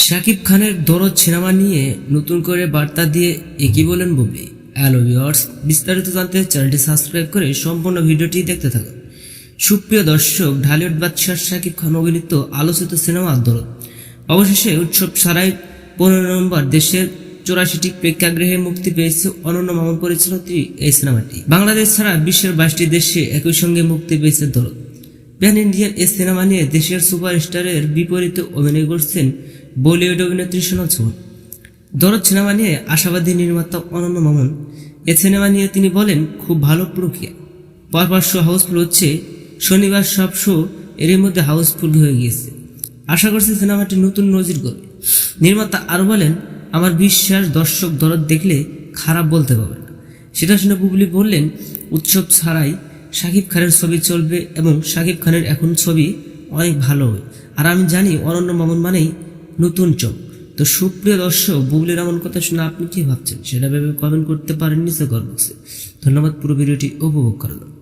শাকিব খানের দরদ সিনেমা নিয়ে নতুন করে বার্তা দিয়ে একই বলেন বুবলি। হ্যালো ভিওয়ার্স বিস্তারিত জানতে চ্যানেলটি সাবস্ক্রাইব করে সম্পূর্ণ ভিডিওটি দেখতে থাকুন। সুপ্রিয় দর্শক, ঢালিউড বাদশাহ শাকিব খান অভিনীত আলোচিত সিনেমা দরদ। অবশেষে উৎসব ছাড়াই পনেরো নভেম্বর দেশের চৌরাশিটি প্রেক্ষাগৃহে মুক্তি পেয়েছে অনন্য মামুন পরিচালিত এই সিনেমাটি। বাংলাদেশ ছাড়া বিশ্বের বাইশটি দেশে একই সঙ্গে মুক্তি পেয়েছে দরদ। প্যান ইন্ডিয়ান এই সিনেমা নিয়ে দেশের সুপারস্টারের বিপরীতে অভিনয় করছেন বলিউড অভিনেত্রী সোনাল চৌহান। দরদ সিনেমা নিয়ে আশাবাদী নির্মাতা অনন্য মামুন। এ সিনেমা নিয়ে তিনি বলেন, খুব ভালো প্রক্রিয়া। পরপর শো হাউসফুল হচ্ছে, শনিবার সব শো এরই মধ্যে হাউসফুল হয়ে গিয়েছে। আশা করছি সিনেমাটি নতুন নজির করবে নির্মাতা আরও বলেন, আমার বিশ্বাস, দর্শক দরদ দেখলে খারাপ বলতে পারবে না। সেটা শুনে বুবলি বললেন, উৎসব ছাড়াই শাকিব খানের ছবি চলবে এবং শাকিব খানের এখন ছবি অনেক ভালো। আর আমি জানি অনন্য মামুন মানেই নতুন চোখ। তো সুপ্রিয় দর্শক, বুবলি রামন কথা শুনে আপনি কি ভাবছেন? সেটা ভেবে কমেন্ট করতে পারেন নিচে গর্বসে ধন্যবাদ, পুরো ভিডিওটি উপভোগ জন্য।